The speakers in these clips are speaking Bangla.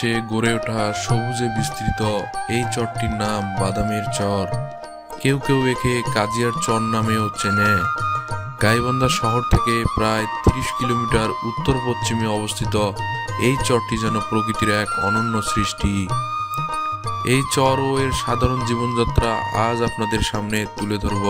ঘেঁষে গড়ে ওঠা সবুজে বিস্তৃত এই চরটির নাম বাদামের চর। কেউ কেউ একে কাজিয়ার চর নামেও চেনে। গাইবান্ধা শহর থেকে প্রায় তিরিশ কিলোমিটার উত্তর পশ্চিমে অবস্থিত এই চরটি যেন প্রকৃতির এক অনন্য সৃষ্টি। এই চর ও এর সাধারণ জীবনযাত্রা আজ আপনাদের সামনে তুলে ধরব।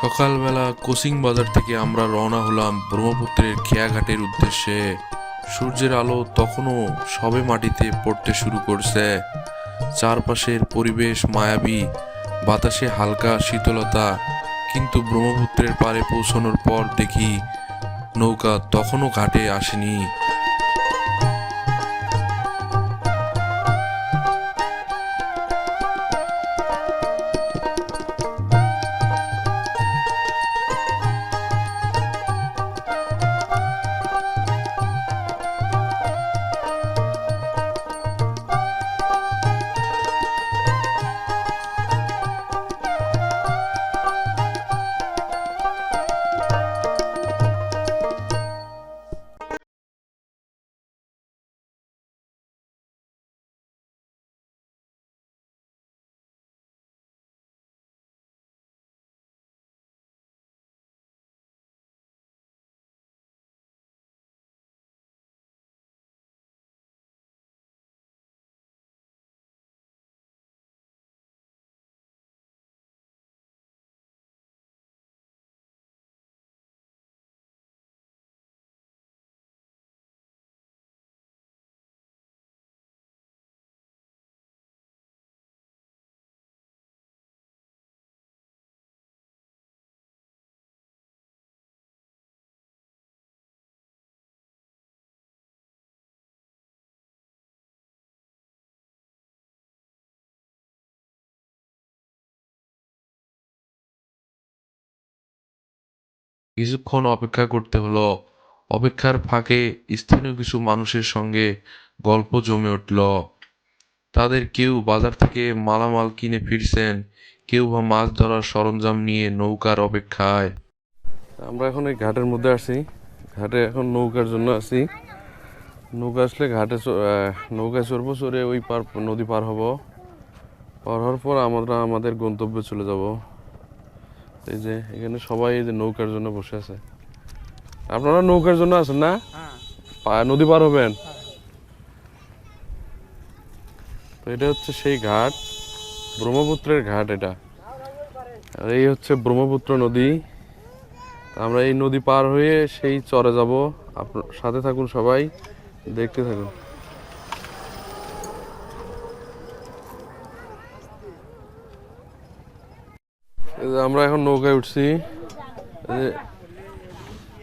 সকালবেলা কোচিং বাজার থেকে আমরা রওনা হলাম ব্রহ্মপুত্রের খেয়াঘাটের উদ্দেশ্যে। সূর্যের আলো তখনও সবে মাটিতে পড়তে শুরু করছে। চারপাশের পরিবেশ মায়াবী, বাতাসে হালকা শীতলতা। কিন্তু ব্রহ্মপুত্রের পাড়ে পৌঁছানোর পর দেখি নৌকা তখনও ঘাটে আসেনি। কিছুক্ষণ অপেক্ষা করতে হলো। অপেক্ষার ফাঁকে স্থানীয় কিছু মানুষের সঙ্গে গল্প জমে উঠল। তাদের কেউ বাজার থেকে মালামাল কিনে ফিরছেন, কেউ বা মাছ ধরার সরঞ্জাম নিয়ে নৌকার অপেক্ষায়। আমরা এখন এই ঘাটের মধ্যে আসি ঘাটে এখন নৌকার জন্য আছি। নৌকা আসলে ঘাটে নৌকায় চড়বো, চড়ে ওই পার নদী পার হব। পার হওয়ার পর আমরা আমাদের গন্তব্যে চলে যাব। এই যে এখানে সবাই এই যে নৌকার জন্য বসে আছে। আপনারা নৌকার জন্য আছেন না? নদী পার হবেন? তো এটা হচ্ছে সেই ঘাট ব্রহ্মপুত্রের ঘাট এটা। আর এই হচ্ছে ব্রহ্মপুত্র নদী। আমরা এই নদী পার হয়ে সেই চরে যাব। আপনার সাথে থাকুন সবাই দেখতে থাকুন। আমরা এখন নৌকায় উঠছি।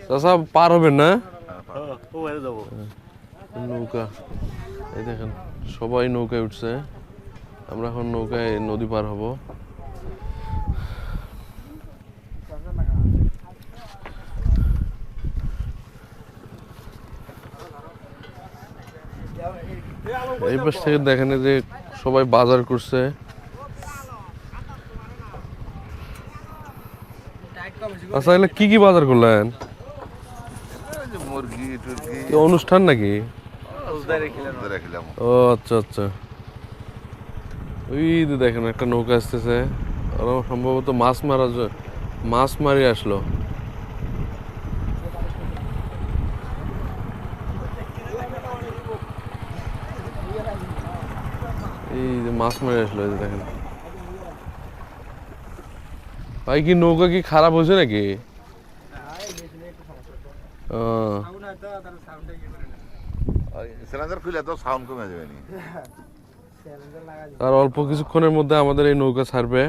চাষা পার হবেন না? নৌকা। এই দেখেন, সবাই নৌকায় উঠছে। আমরা এখন নৌকায় নদী পার হব। এই পাশ থেকে দেখেন যে সবাই বাজার করছে। আচ্ছা এগুলো কি কি বাজার করলেন? অনুষ্ঠান নাকি? ও আচ্ছা আচ্ছা। ওই যে দেখেন, একটা নৌকা আসতেছে। ওরা সম্ভবত মাছ মারা মাছ মারি আসলো। এই যে মাছ মারি আসলো দেখেন। ভাই কি নৌকা কি খারাপ হয়েছে নাকি? আর অল্প কিছুক্ষণের মধ্যে আমাদের এই নৌকা ছাড়বে।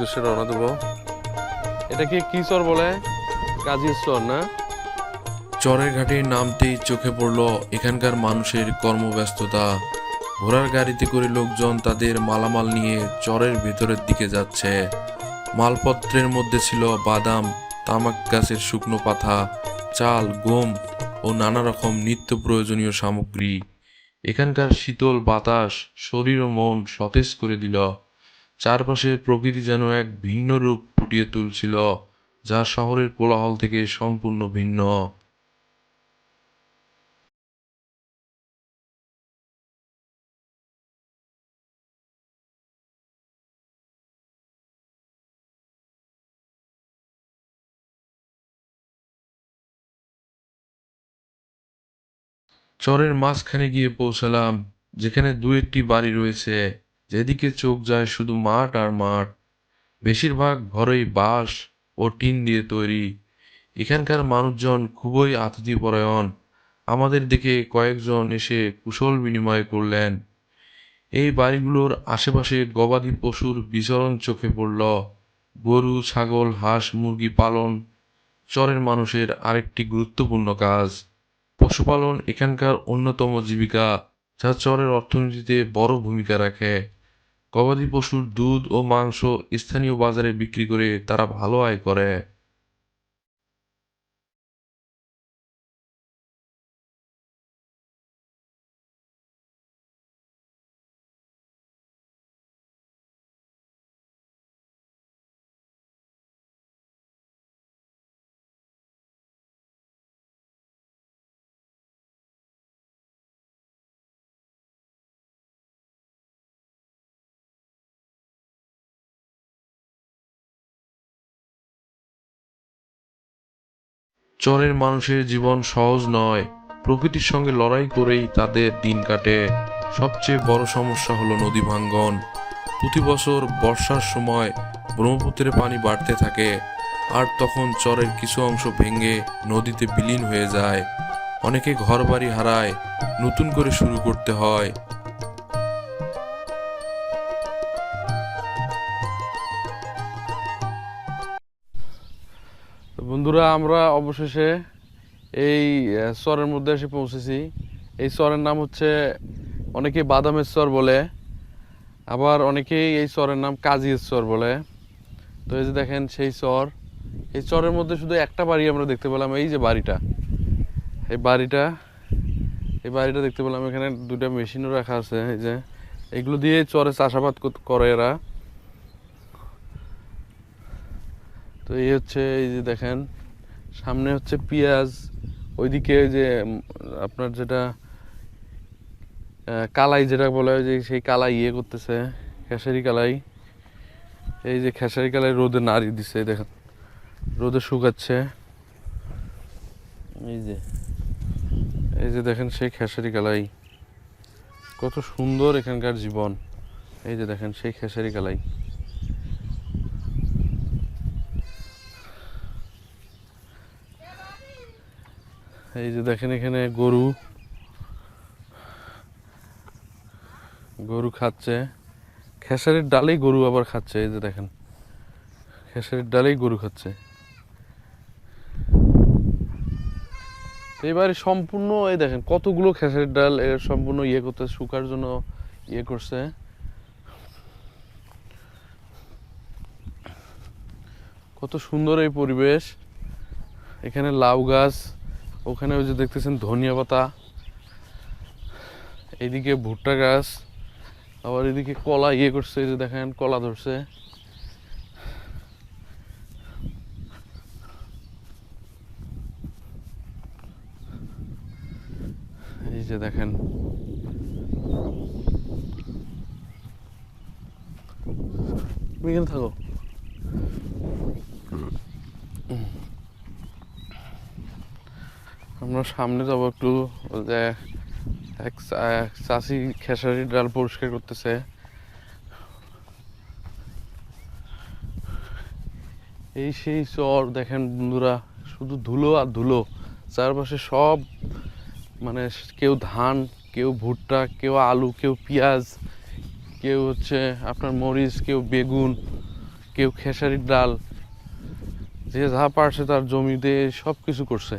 উদ্দেশ্যে রওনা দেবো। এটাকে কি চর বলে কাজীর চর না? চরের ঘাটে নামতেই চোখে পড়ল এখানকার মানুষের কর্মব্যস্ততা। ঘোড়ার গাড়িতে করে লোকজন তাদের মালামাল নিয়ে চরের ভেতরের দিকে যাচ্ছে। মালপত্রের মধ্যে ছিল বাদাম তামাক গাছের শুকনো পাতা চাল গম ও নানা রকম নিত্য প্রয়োজনীয় সামগ্রী। এখানকার শীতল বাতাস শরীর ও মন সতেজ করে দিল। চারপাশের প্রকৃতি যেন এক ভিন্ন রূপ ফুটিয়ে তুলছিল, যা শহরের কোলাহল থেকে সম্পূর্ণ ভিন্ন। চরের মাঝখানে গিয়ে পৌঁছালাম, যেখানে দু একটি বাড়ি রয়েছে। যেদিকে চোখ যায় শুধু মাঠ আর মাঠ। বেশিরভাগ ঘরই বাঁশ ও টিন দিয়ে তৈরি। এখানকার মানুষজন খুবই আতিথ্যপরায়ণ আমাদের দেখে কয়েকজন এসে কুশল বিনিময় করলেন। এই বাড়িগুলোর আশেপাশে গবাদি পশুর বিচরণ চোখে পড়ল। গরু, ছাগল, হাঁস, মুরগি পালন চরের মানুষের আরেকটি গুরুত্বপূর্ণ কাজ। পশুপালন এখানকার অন্যতম জীবিকা, যা চরের অর্থনীতিতে বড় ভূমিকা রাখে। গবাদি পশুর দুধ ও মাংস স্থানীয় বাজারে বিক্রি করে তারা ভালো আয় করে। চরের মানুষের জীবন সহজ নয়। প্রকৃতির সঙ্গে লড়াই করেই তাদের দিন কাটে। সবচেয়ে বড় সমস্যা হলো নদী ভাঙ্গন। প্রতি বছর বর্ষার সময় ব্রহ্মপুত্রের পানি বাড়তে থাকে, আর তখন চরের কিছু অংশ ভেঙে নদীতে বিলীন হয়ে যায়। অনেকে ঘরবাড়ি হারায়, নতুন করে শুরু করতে হয়। বন্ধুরা, আমরা অবশেষে এই চরের মধ্যে এসে পৌঁছেছি। এই চরের নাম হচ্ছে অনেকে বাদামের চর বলে, আবার অনেকেই এই চরের নাম কাজির চর বলে। তো এই যে দেখেন সেই চর এই চরের মধ্যে শুধু একটা বাড়ি আমরা দেখতে পেলাম, এই যে বাড়িটা। এই বাড়িটা এই বাড়িটা দেখতে পেলাম, এখানে দুটা মেশিনও রাখা আছে, এই যে। এগুলো দিয়ে চরে চাষাবাদ করে এরা। তো এই হচ্ছে, এই যে দেখেন, সামনে হচ্ছে পেঁয়াজ, ওইদিকে ওই যে আপনার যেটা কালাই যেটা বলে যে সেই কালাই ইয়ে করতেছে, খেসারি কালাই। এই যে খেসারি কালাই রোদে নাড়ি দিছে, দেখেন, রোদে শুকাচ্ছে। এই যে এই যে দেখেন সেই খেসারি কালাই। কত সুন্দর এখানকার জীবন। এই যে দেখেন সেই খেসারি কালাই। এই যে দেখেন এখানে গরু। গরু খাচ্ছে। খেসারির ডালেই গরু আবার খাচ্ছে, এই যে দেখেন। খেসারির ডালেই গরু খাচ্ছে। এবারে সম্পূর্ণ, এই দেখেন, কতগুলো খেসারির ডাল এর সম্পূর্ণ ইয়ে করতে, শুকার জন্য ইয়ে করছে। কত সুন্দর এই পরিবেশ। এখানে লাউ গাছ ওখানে ওই যে দেখতেছেন ধনিয়া পাতা, এইদিকে ভুট্টা গাছ, আবার এদিকে কলা ইয়ে করছে যে দেখেন কলা ধরছে। এই যে দেখেন। তুমি থাকো। আমরা সামনে যাব একটু, যে এক চাষি খেসারির ডাল পরিষ্কার করতেছে। এই সেই চর, দেখেন বন্ধুরা, শুধু ধুলো আর ধুলো। চারপাশে সব মানে কেউ ধান, কেউ ভুট্টা, কেউ আলু, কেউ পেঁয়াজ, কেউ হচ্ছে আপনার মরিচ, কেউ বেগুন, কেউ খেসারির ডাল। যে যা পারছে তার জমিতে সব কিছু করছে।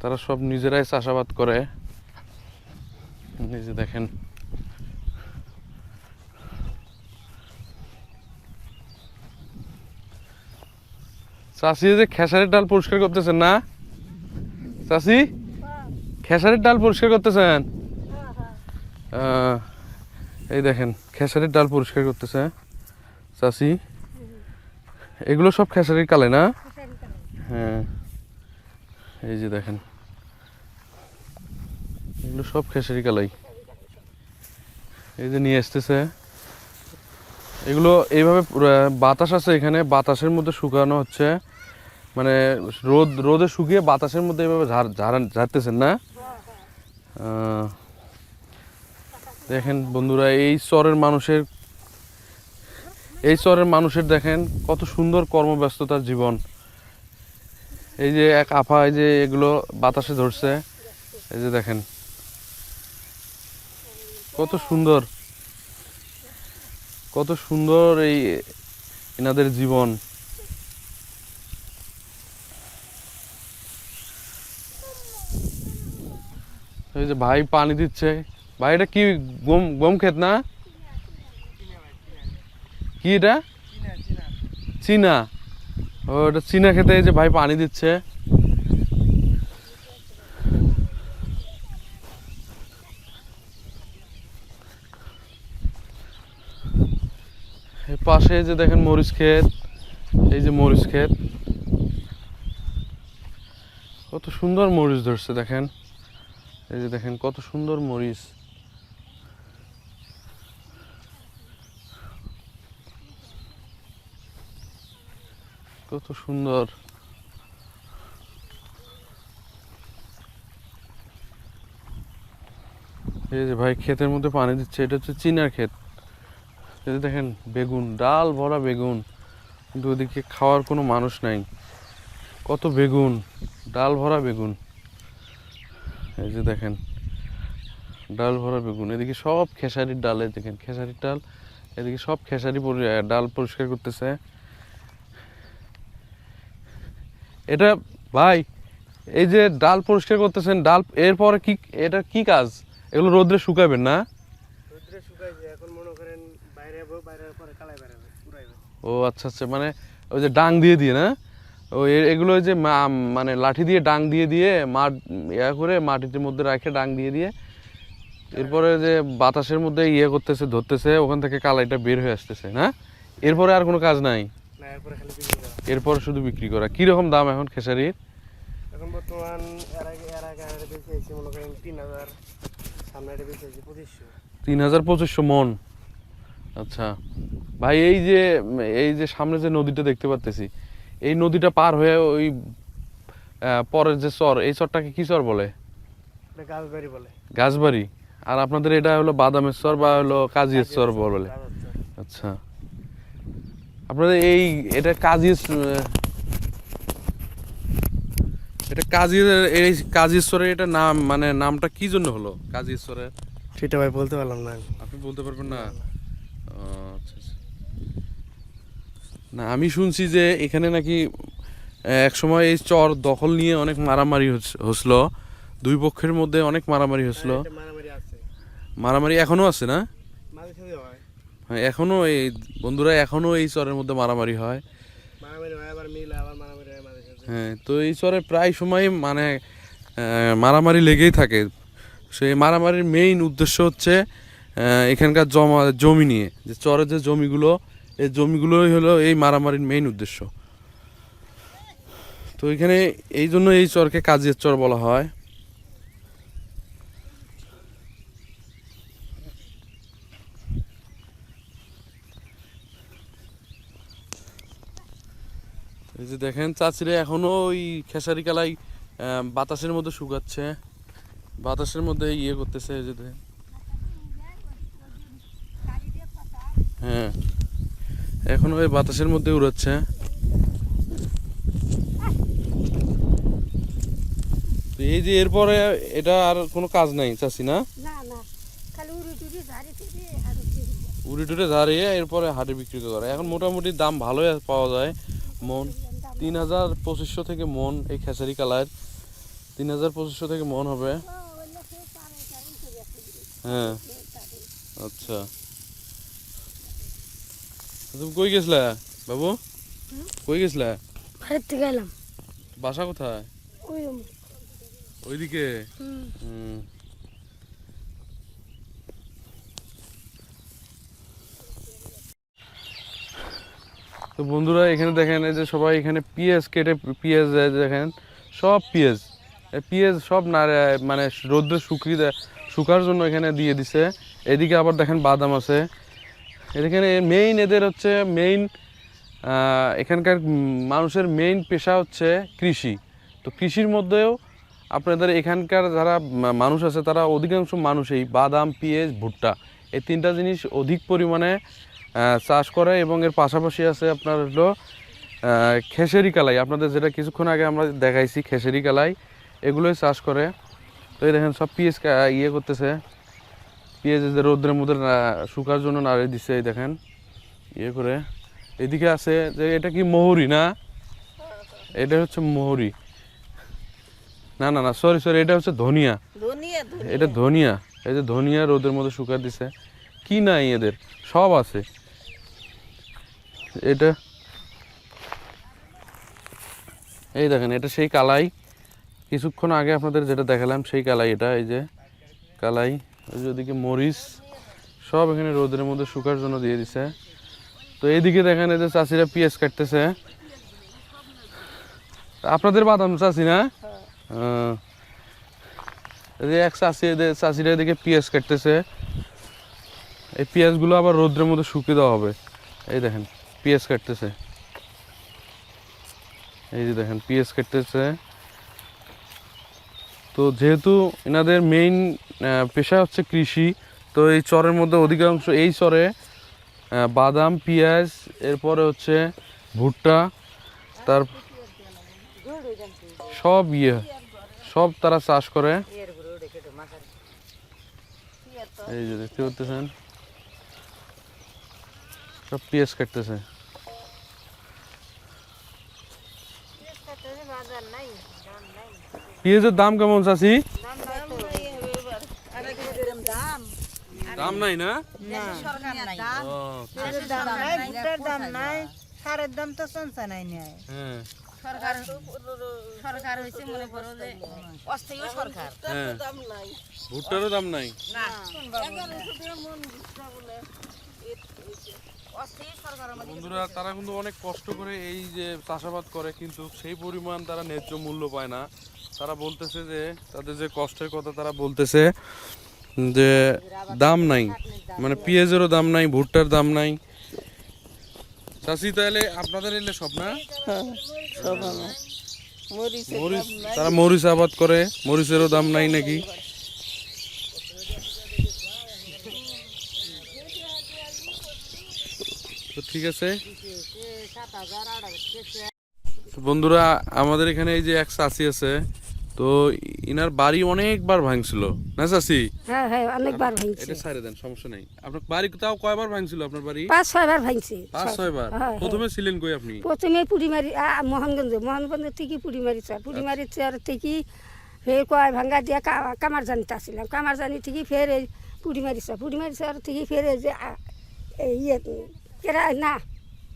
তারা সব নিজেরাই চাষাবাদ করে। নিজে দেখেন। চাষি যে খেসারির ডাল পরিষ্কার করতেছেন না? চাষি খেসারির ডাল পরিষ্কার করতেছেন? এই দেখেন খেসারির ডাল পরিষ্কার করতেছে। চাষি এগুলো সব খেসারির কালে না? হ্যাঁ। এই যে দেখেন। এগুলো সব খেসারি কালাই। এই যে নিয়ে আসতেছে। এগুলো এইভাবে বাতাস আছে এখানে, বাতাসের মধ্যে শুকানো হচ্ছে। মানে রোদ, রোদে শুকিয়ে বাতাসের মধ্যে এইভাবে ঝাড়তেছেন না? দেখেন বন্ধুরা, এই চরের মানুষের, এই চরের মানুষের দেখেন কত সুন্দর কর্মব্যস্ততার জীবন। এই যে এক আফা এই যে এগুলো বাতাসে ধরছে। এই যে দেখেন। কত সুন্দর কত সুন্দর এই এনাদের জীবন। এই যে ভাই পানি দিচ্ছে। ভাই এটা কি গম গম ক্ষেত না? কি এটা? চীনা ও এটা চীনা খেতে এই যে ভাই পানি দিচ্ছে। পাশে যে দেখেন মরিচ ক্ষেত, এই যে মরিচ ক্ষেত। কত সুন্দর মরিচ ধরছে দেখেন। এই যে দেখেন কত সুন্দর মরিচ। কত সুন্দর। এই যে ভাই, ক্ষেতের মধ্যে পানি দিচ্ছে, এটা হচ্ছে চিনার ক্ষেত। এই যে দেখেন, বেগুন, ডাল ভরা বেগুন, কিন্তু ওদিকে খাওয়ার কোনো মানুষ নাই। কত বেগুন, ডাল ভরা বেগুন। এই যে দেখেন, ডাল ভরা বেগুন। এদিকে সব খেসারির ডালে দেখেন, খেসারির ডাল, এদিকে সব খেসারি ডাল পরিষ্কার করতেছে। এটা, ভাই, এই যে ডাল পরিষ্কার করতেছেন, ডাল, এরপরে কি, এটা কি কাজ? এগুলো রোদ্রে শুকাবেন না রোদ্রে শুকাইছে এখন মনে করেন বাইরে যাব বাইরের পরে কালাই বেরাবে পুরাইবে ও আচ্ছা আচ্ছা মানে ওই যে ডাং দিয়ে দিয়ে না? ও এগুলো ওই যে মানে লাঠি দিয়ে ডাং দিয়ে দিয়ে মাঠ ইয়া করে মাটির মধ্যে রাখে ডাং দিয়ে দিয়ে এরপরে যে বাতাসের মধ্যে ইয়ে করতেছে ধরতেছে ওখান থেকে কালাইটা বের হয়ে আসতেছে না? এরপরে আর কোনো কাজ নাই? এরপরে শুধু বিক্রি করা। কীরকম দাম এখন খেসারির? এখন বর্তমান এর আগে এর আগে বেশি মনে করেন তিন হাজার সামনে বেশি পঁচিশশো। তিন হাজার পঁচিশশো মন। আচ্ছা। ভাই এই যে এই যে সামনে যে নদীটা দেখতে পাচ্তেছি এই নদীটা পার হয়ে ওই পরের যে চর এই চরটাকে কি চর বলে? এটা গাছবাড়ি বলে। গাছবাড়ি। আর আপনাদের এটা হলো বাদামের চর বা হলো কাজিয়ের চর বলে। আচ্ছা। আপনাদের এই এটা কাজির এটা কাজির এই কাজিশ্বরের এটা নাম মানে নামটা কি জন্য হলো কাজিশ্বরের সেটা ভাই বলতে পারলাম না আপনি বলতে পারবেন না। না আমি শুনছি যে এখানে নাকি এক সময় এই চর দখল নিয়ে অনেক মারামারি হচ্ছিল দুই পক্ষের মধ্যে অনেক মারামারি হচ্ছিল মারামারি আছে। এখনও আছে না? হয়। হ্যাঁ এখনও এই বন্ধুরা এখনও এই চরের মধ্যে মারামারি হয়। মারামারি হয় মারামারি হয় হ্যাঁ তো এই চরে প্রায় সময় মানে মারামারি লেগেই থাকে। সেই মারামারির মেইন উদ্দেশ্য হচ্ছে এখানকার জমা, জমি নিয়ে, যে চরের যে জমিগুলো, এই জমিগুলোই হলো এই মারামারির মেইন উদ্দেশ্য। তো এখানে এই জন্য এই চরকে কাজের চর বলা হয়। এই যে দেখেন, চাচিরে এখনও ওই খেসারি কালাই বাতাসের মধ্যে শুকাচ্ছে। বাতাসের মধ্যে ইয়ে করতেছে, এই যে দেখেন। হ্যাঁ। এখনও ওই বাতাসের মধ্যে উড়াচ্ছে। এই যে এরপরে এটা আর কোনো কাজ নাই চাচি না? উড়ি টুড়ি ঝাড়ি টুড়ি হাড়ি টুড়ি। উড়ে টুড়ে ধারিয়ে এরপরে হাটে বিক্রি করে। এখন মোটামুটি দাম ভালোই পাওয়া যায়। মন তিন হাজার পঁচিশশো থেকে মন এই খেসারি কালার। তিন হাজার পঁচিশশো থেকে মন হবে। হ্যাঁ। আচ্ছা। তুমি কই গেছিলা? বাবু? কই গেছিলা? বাসা কোথায়? ওইদিকে? হুম। তো বন্ধুরা এখানে দেখেন এই যে সবাই এখানে পিঁয়াজ কেটে এই দেখেন সব এই পিঁয়াজ সব নাড়ে মানে রোদ্রে শুকিয়ে শুকার জন্য এখানে দিয়ে দিছে। এদিকে আবার দেখেন বাদাম আছে। এখানে মেইন এদের হচ্ছে মেইন এখানকার মানুষের মেইন পেশা হচ্ছে কৃষি। তো কৃষির মধ্যেও আপনাদের এখানকার যারা মানুষ আছে, তারা অধিকাংশ মানুষই বাদাম, পেঁয়াজ, ভুট্টা, এই তিনটা জিনিস অধিক পরিমাণে চাষ করে এবং এর পাশাপাশি আছে আপনার হলো খেসারি কালাই। আপনাদের যেটা কিছুক্ষণ আগে আমরা দেখাইছি, খেসারি কালাই, এগুলোই চাষ করে। তো এই দেখেন সব কা- ইয়ে করতেছে। পেঁয়াজ রোদ্রের মধ্যে শুকার জন্য নাড়িয়ে দিচ্ছে এই দেখেন। ইয়ে করে। এদিকে আছে যে এটা কি মহুরি না? এটা হচ্ছে মহুরি। না না না সরি সরি এটা হচ্ছে ধনিয়া। এটা ধনিয়া। এই যে ধনিয়া রোদের মধ্যে শুকা দিছে। কি নাই এদের? সব আছে। এটা এই দেখেন এটা সেই কালাই। কিছুক্ষণ আগে আপনাদের যেটা দেখালাম সেই কালাই এটা এই যে কালাই। ওদিকে মরিচ সব এখানে রোদের মধ্যে শুকার জন্য দিয়ে দিছে। তো এইদিকে দেখেন এই যে চাষিরা পেঁয়াজ কাটতেছে। আপনাদের বাদাম চাষি না? এক চাষি চাষিরা এদিকে পেঁয়াজ কাটতেছে। এই পেঁয়াজগুলো আবার রোদ্রের মধ্যে শুকিয়ে দেওয়া হবে। এই দেখেন, পেঁয়াজ কাটতেছে। এই যে দেখেন, পেঁয়াজ কাটতেছে। তো যেহেতু এনাদের মেইন পেশা হচ্ছে কৃষি, তো এই চরের মধ্যে অধিকাংশ এই চরে বাদাম, পেঁয়াজ, এরপরে হচ্ছে ভুট্টা, তার সব ইয়ে সব তারা চাষ করে। এই যে দেখতে পাচ্ছেন, সব পেঁয়াজ কাটতেছে। পেঁয়াজের দাম কেমন চাষি দাম নাই না? দাম নাই ভুট্টার দাম নাই সারের দাম তো সঞ্চা নাই নাই হ্যাঁ। সরকার সরকার হয়েছে মনে করো যে অস্থায়ী সরকার। হ্যাঁ। ভুট্টারও দাম নাই। অস্থায়ী সরকার আমাদের বন্ধুরা তারা কিন্তু অনেক কষ্ট করে এই যে চাষাবাদ করে কিন্তু সেই পরিমাণ তারা ন্যায্য মূল্য পায় না। তারা বলতেছে যে তাদের যে কষ্টের কথা তারা বলতেছে যে দাম নাই। মানে পেঁয়াজেরও দাম নাই ভুট্টার দাম নাই। চাষি তাহলে আপনাদের এলে সব না? মরিচ তারা মরিচ আবাদ করে মরিচেরও দাম নাই নাকি? তো ঠিক আছে। বন্ধুরা আমাদের এখানে এই যে এক চাষি আছে তো ইনার বাড়ি অনেকবার ভাঙছিল না চাষি হ্যাঁ হ্যাঁ অনেকবার ভাঙছে। এটা ছাড়ে দেন সমস্যা নেই। আপনার বাড়ি তাও কয়বার ভাঙছিল আপনার বাড়ি? পাঁচ ছয়বার ভাঙছে। পাঁচ ছয়বার? হ্যাঁ, হ্যাঁ। প্রথমে ছিলেন কই আপনি? প্রথমে পুরিমারি মোহনগঞ্জ। মোহনগঞ্জ থেকে পুরিমারি চর। পুরিমারি চর থেকে ফের কয় ভাঙ্গা দিয়া কা- কামারজানিতে আসছিলাম। কামারজানি থেকে ফের এই পুরিমারি চর। পুরিমারি চর থেকে ফের এই যে ইয়ে কেরা না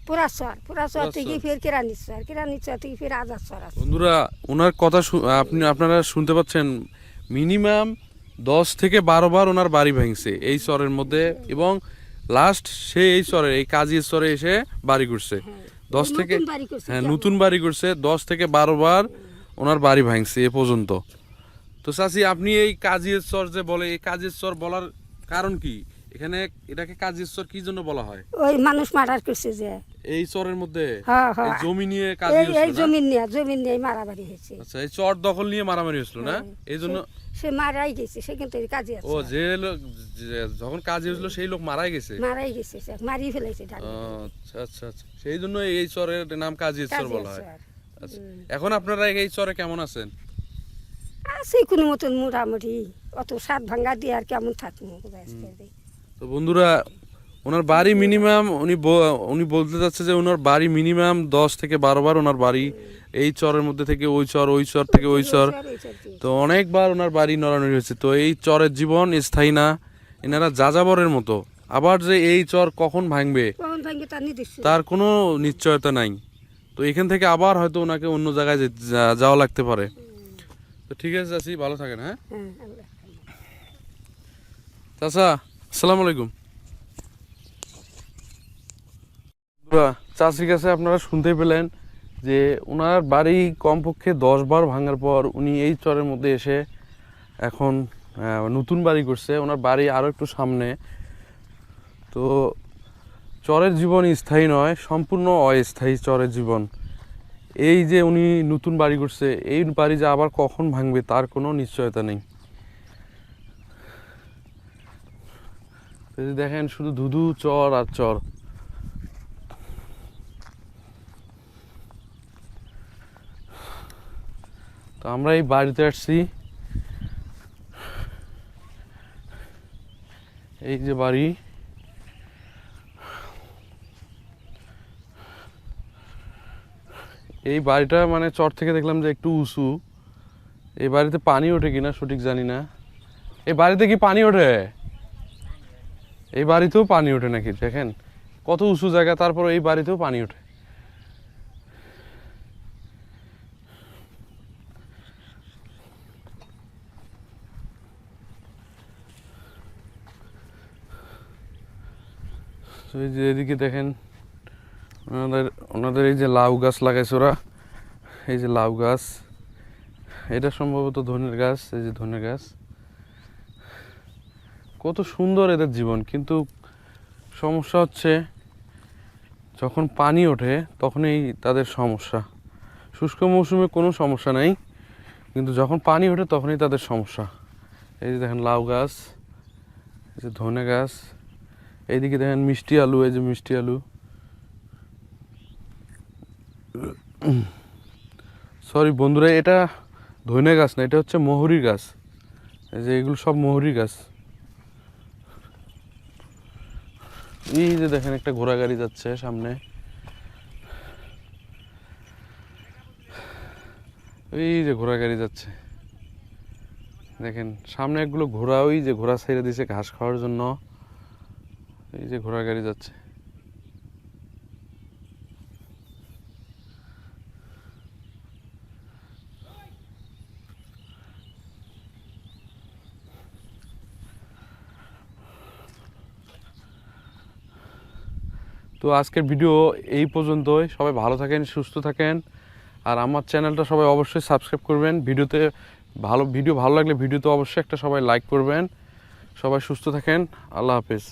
পুরাচর পুরাচর থেকে। ফের কেরানি চর কেরানি চর থেকে ফের আজাদ চর আছে। বন্ধুরা ওনার কথা আপনি আপনারা শুনতে পাচ্ছেন মিনিমাম দশ থেকে বারো বার ওনার বাড়ি ভাঙছে এই চরের মধ্যে এবং লাস্ট সে এই চরে এই কাজী চরে এসে বাড়ি করছে দশ থেকে হ্যাঁ নতুন বাড়ি করছে দশ থেকে বারো বার ওনার বাড়ি ভাঙছে এ পর্যন্ত। তো চাচি আপনি এই কাজীর চর যে বলে এই কাজীর চর বলার কারণ কি? এখানে এটাকে কাজীর চর কি জন্য বলা হয়? ওই মানুষ মার্ডার করছে যে। এই চরের মধ্যে হ্যাঁ, হ্যাঁ। জমি নিয়ে কাজী এই এই হয়েছিল নিয়ে জমিন নিয়ে মারামারি হয়েছে। আচ্ছা এই চর দখল নিয়ে মারামারি হয়েছিল না? এই জন্য সে মারাই গেছে সে কিন্তু কাজে আছে ও যে লোক যখন কাজ হয়েছিল সেই লোক মারাই গেছে? মারাই গেছে মারি ফেলেছে আচ্ছা আচ্ছা আচ্ছা। সেই জন্য এই চরের নাম কাজী চর বলা হয়। আচ্ছা। এখন আপনারা এই চরে কেমন আছেন? আছে কোনো মতন মোটামুটি অত সাত ভাঙ্গা দিয়ে আর কেমন থাকব? তো বন্ধুরা ওনার বাড়ি মিনিমাম উনি উনি বলতে চাচ্ছে যে ওনার বাড়ি মিনিমাম দশ থেকে বারো বার ওনার বাড়ি এই চরের মধ্যে থেকে ওই চর ওই চর থেকে ওই চর। তো অনেকবার ওনার বাড়ি নড়ানড়ি হয়েছে। তো এই চরের জীবন স্থায়ী না এনারা যাযাবরের মতো। আবার যে এই চর কখন ভাঙবে তার কোনো নিশ্চয়তা নাই। তো এখান থেকে আবার হয়তো ওনাকে অন্য জায়গায় যাওয়া লাগতে পারে। তো ঠিক আছে চাচি ভালো থাকেন হ্যাঁ? হ্যাঁ। চাচা আসসালামু আলাইকুম। চাচির কাছে আপনারা শুনতে পেলেন যে ওনার বাড়ি কমপক্ষে দশ বার ভাঙার পর উনি এই চরের মধ্যে এসে এখন নতুন বাড়ি করছে। ওনার বাড়ি আরও একটু সামনে। তো চরের জীবন স্থায়ী নয়, সম্পূর্ণ অস্থায়ী চরের জীবন। এই যে উনি নতুন বাড়ি করছে, এই বাড়ি যে আবার কখন ভাঙবে তার কোনো নিশ্চয়তা নেই। দেখেন, শুধু ধুধু চর আর চর। তো আমরা এই বাড়িতে আসছি। এই যে বাড়ি। এই বাড়িটা মানে চর থেকে দেখলাম যে একটু উঁচু। এই বাড়িতে পানি ওঠে কিনা সঠিক জানি না। এই বাড়িতে কি পানি ওঠে? এই বাড়িতেও পানি ওঠে নাকি? দেখেন, কত উঁচু জায়গা তারপর এই বাড়িতেও পানি ওঠে। তো এই যে এদিকে দেখেন, ওনাদের ওনাদের এই যে লাউ গাছ লাগাইছে ওরা। এই যে লাউ গাছ, এটা সম্ভবত ধনের গাছ, এই যে ধনের গাছ। কত সুন্দর এদের জীবন, কিন্তু সমস্যা হচ্ছে, যখন পানি ওঠে, তখনই তাদের সমস্যা। শুষ্ক মৌসুমে কোনো সমস্যা নাই, কিন্তু যখন পানি ওঠে, তখনই তাদের সমস্যা। এই যে দেখেন লাউ গাছ, এই যে ধনে গাছ। এইদিকে দেখেন মিষ্টি আলু, এই যে মিষ্টি আলু। সরি বন্ধুরা, এটা ধনে গাছ না, এটা হচ্ছে মহুরি গাছ। এই যে এগুলো সব মহুরি গাছ। এই যে দেখেন একটা ঘোড়া গাড়ি যাচ্ছে সামনে। এই যে ঘোড়া গাড়ি যাচ্ছে। দেখেন, সামনে একগুলো ঘোড়া, ওই যে ঘোড়া ছেড়ে দিছে ঘাস খাওয়ার জন্য। এই যে ঘোড়া গাড়ি যাচ্ছে। তো আজকের ভিডিও এই পর্যন্তই। সবাই ভালো থাকেন, সুস্থ থাকেন। আর আমার চ্যানেলটা সবাই অবশ্যই সাবস্ক্রাইব করবেন। ভিডিওতে ভালো, ভিডিও ভালো লাগলে ভিডিওতে অবশ্যই একটা সবাই লাইক করবেন। সবাই সুস্থ থাকেন। আল্লাহ হাফেজ।